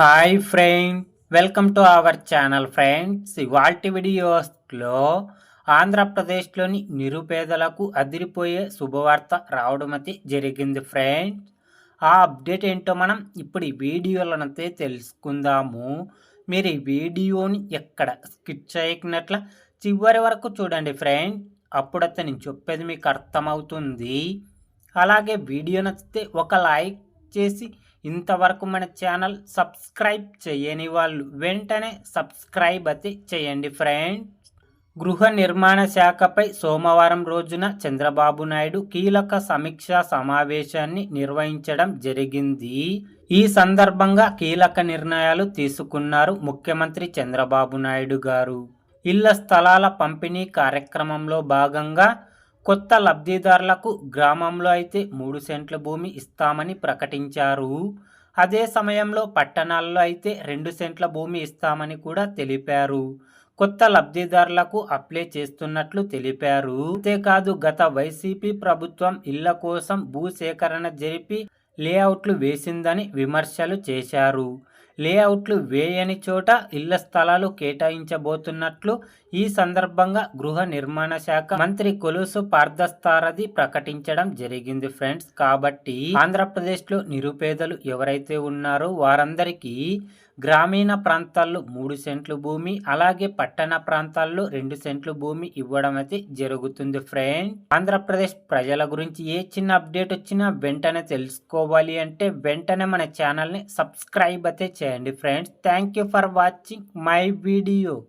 Hi friend welcome to our channel friends. ఇవాల్టి వీడియోస్లో ఆంధ్రప్రదేశ్లోని నిరుపేదలకు అదిరిపోయే శుభవార్త రావడం జరిగింది ఫ్రెండ్స్. ఆ అప్డేట్ ఏంటో మనం ఇప్పుడు ఈ వీడియోలనైతే తెలుసుకుందాము. మీరు ఈ వీడియోని ఎక్కడ స్కిప్ చేయకున్నట్ల చివరి వరకు చూడండి ఫ్రెండ్ అప్పుడైతే నేను చెప్పేది మీకు అర్థమవుతుంది. అలాగే వీడియో నచ్చితే ఒక లైక్ చేసి ఇంతవరకు మన ఛానల్ సబ్స్క్రైబ్ చేయని వాళ్ళు వెంటనే సబ్స్క్రైబ్ అయితే చేయండి ఫ్రెండ్స్. గృహ నిర్మాణ శాఖపై సోమవారం రోజున చంద్రబాబు నాయుడు కీలక సమీక్షా సమావేశాన్ని నిర్వహించడం జరిగింది. ఈ సందర్భంగా కీలక నిర్ణయాలు తీసుకున్నారు ముఖ్యమంత్రి చంద్రబాబు నాయుడు గారు. ఇళ్ళ స్థలాల పంపిణీ కార్యక్రమంలో భాగంగా కొత్త లబ్ధిదారులకు గ్రామంలో అయితే మూడు సెంట్ల భూమి ఇస్తామని ప్రకటించారు. అదే సమయంలో పట్టణాల్లో అయితే రెండు సెంట్ల భూమి ఇస్తామని కూడా తెలిపారు. కొత్త లబ్ధిదారులకు అప్లై చేస్తున్నట్లు తెలిపారు. అంతేకాదు గత వైసీపీ ప్రభుత్వం ఇళ్ళ కోసం భూసేకరణ జరిపి లేఅవుట్లు వేసిందని విమర్శలు చేశారు. లేఅవుట్లు వేయని చోట ఇళ్ళ స్థలాలు కేటాయించబోతున్నట్లు ఈ సందర్భంగా గృహ నిర్మాణ శాఖ మంత్రి కొలుసు పార్థస్తారథి ప్రకటించడం జరిగింది ఫ్రెండ్స్. కాబట్టి ఆంధ్రప్రదేశ్లో నిరుపేదలు ఎవరైతే ఉన్నారో వారందరికీ గ్రామీణ ప్రాంతాల్లో మూడు సెంట్లు భూమి అలాగే పట్టణ ప్రాంతాల్లో రెండు సెంట్లు భూమి ఇవ్వడం అయితే జరుగుతుంది ఫ్రెండ్స్ ఆంధ్రప్రదేశ్ ప్రజల గురించి ఏ చిన్న అప్డేట్ వచ్చినా వెంటనే తెలుసుకోవాలి అంటే వెంటనే మన ఛానల్ని సబ్స్క్రైబ్ అయితే And friends. Thank you for watching my video.